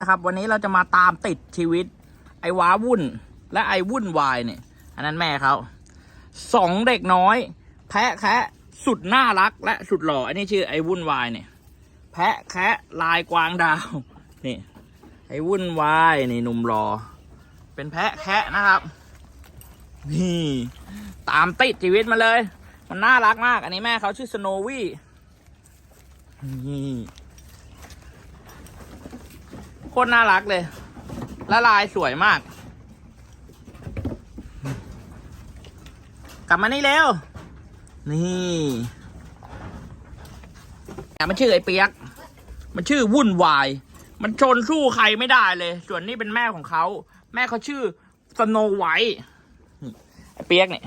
นะครับวันนี้เราจะมาตามติดชีวิต ไอ้ว้าวุ่น และไอ้วุ่นวายเนี่ย อันนั้นแม่เขาสองเด็กน้อย แพะแคะสุดน่ารัก และสุดหล่ออันนี้ชื่อไอ้วุ่นวายเนี่ย แพะแคะลายกวางดาวนี่ไอ้วุ่นวายนี่หนุ่มรอเป็นแพะแคะนะครับ นี่ตามติดชีวิตมาเลย มันน่ารักมาก อันนี้แม่เขาชื่อสโนวี่นี่ ตรน่ารักเลย ละลายสวยมาก กลับมานี่เร็ว นี่อ่มันชื่อไอ้เปียก มันชื่อวุ่นวาย มันชนสู้ใครไม่ได้เลย ส่วนนี้เป็นแม่ของเขา แม่เขาชื่อสโนไวท์ไอ้เปียกเนี่ย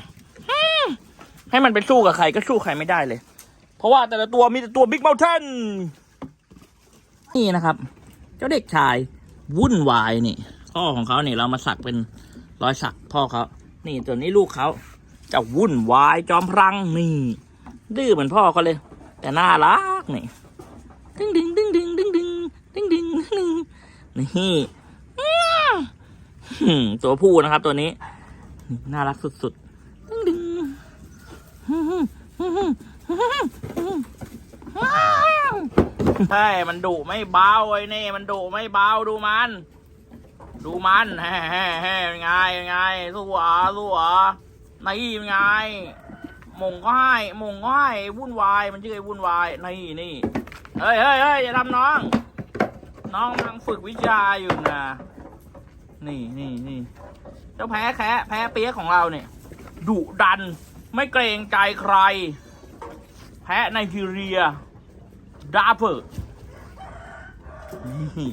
ให้มันไปสู้กับใครก็สู้ใครไม่ได้เลย เพราะว่าแต่ละตัวมีแต่ตัวบิ๊ก o u เทนนี่นะครับ เจ้าเด็กชายวุ่นวายนี่พ่อของเขาเนี่ยเรามาสักเป็นรอยสักพ่อเขา นี่ตัวนี้ลูกเขาจะวุ่นวายจอมพลังนี่ดื้อเหมือนพ่อเขาเลย แต่น่ารักนี่ดึงดึงดึงดึงดึงดึงดึงดึงดึงนี่ตัวผู้นะครับตัวนี้น่ารักสุดๆดึงดึง ใช่มันดุไม่เบาไอ้นี่ มันดุไม่เบาดูมัน ดูมันแฮ่แฮ่แฮ่เป็นไงเป็นไงสู้เหรอะสู้เหรอะนี่เป็นไงมงก็ให้มงก็ให้วุ่นวายมันชื่อไอ้วุ่นวายนี่นี่เฮ้ยเฮ้ยเฮ้ยอย่าทำน้อง น้องกำลังฝึกวิชาอยู่นะนี่นี่นี่เจ้าแพ้แคะแพ้เปียกของเราเนี่ยดุดัน ไม่เกรงใจใคร แพ้ไนจีเรีย ดาเพอร์นี่